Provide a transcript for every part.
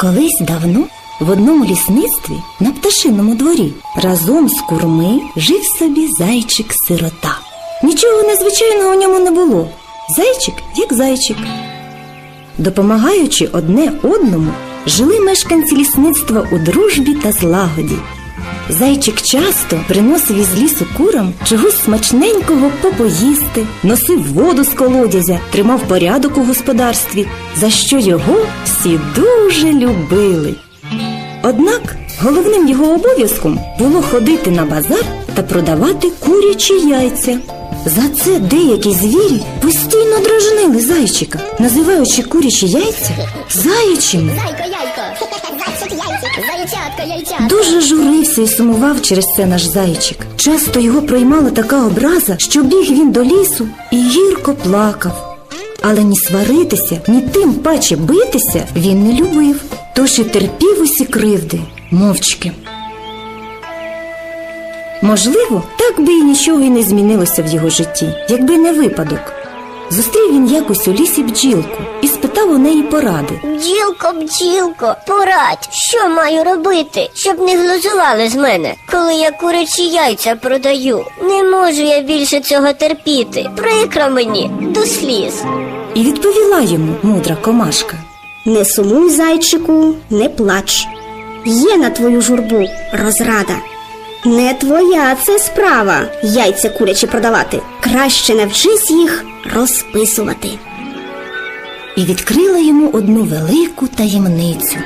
Колись давно в одному лісництві на пташиному дворі разом з курми жив собі зайчик-сирота. Нічого незвичайного у ньому не було. Зайчик як зайчик. Допомагаючи одне одному, жили мешканці лісництва у дружбі та злагоді. Зайчик часто приносив із лісу курам чогось смачненького попоїсти, носив воду з колодязя, тримав порядок у господарстві, за що його всі дуже любили. Однак головним його обов'язком було ходити на базар та продавати курячі яйця. За це деякі звірі постійно дражнили зайчика, називаючи курячі яйця заячими. Яйчик, зайчатко. Дуже журився і сумував через це наш зайчик. Часто його проймала така образа, що біг він до лісу і гірко плакав. Але ні сваритися, ні тим паче битися він не любив, тож і терпів усі кривди мовчки. Можливо, так би і нічого й не змінилося в його житті, якби не випадок. Зустрів він якось у лісі бджілку і спитав у неї поради. Бджілко, бджілко, порадь, що маю робити, щоб не глузували з мене, коли я курячі яйця продаю. Не можу я більше цього терпіти. Прикро мені до сліз. І відповіла йому мудра комашка. Не сумуй, зайчику, не плач. Є на твою журбу розрада. Не твоя це справа яйця курячі продавати. Краще навчись їх розписувати. і відкрила йому одну велику таємницю.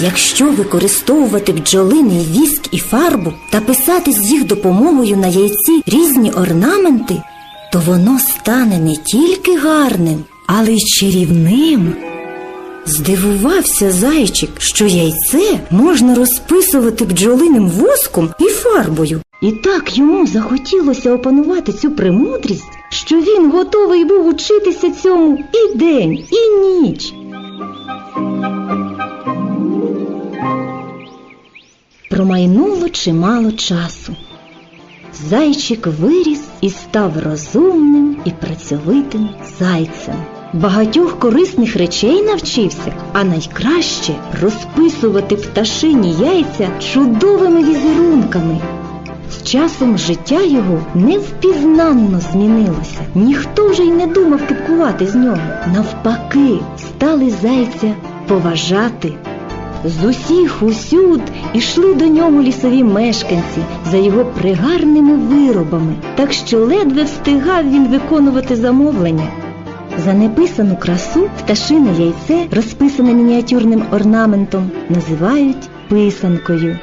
Якщо використовувати бджолиний віск і фарбу та писати з їх допомогою на яйці різні орнаменти, то воно стане не тільки гарним, але й чарівним. Здивувався зайчик, що яйце можна розписувати бджолиним воском і фарбою. І так йому захотілося опанувати цю премудрість, що він готовий був учитися цьому і день, і ніч. Промайнуло чимало часу. Зайчик виріс і став розумним і працьовитим зайцем. Багатьох корисних речей навчився, а найкраще розписувати пташині яйця чудовими візерунками. З часом життя його невпізнанно змінилося. Ніхто вже й не думав кипкувати з нього. Навпаки, стали зайця поважати. З усіх усюд ішли до нього лісові мешканці за його пригарними виробами, так що ледве встигав він виконувати замовлення. За неписану красу пташине яйце, розписане мініатюрним орнаментом, називають писанкою.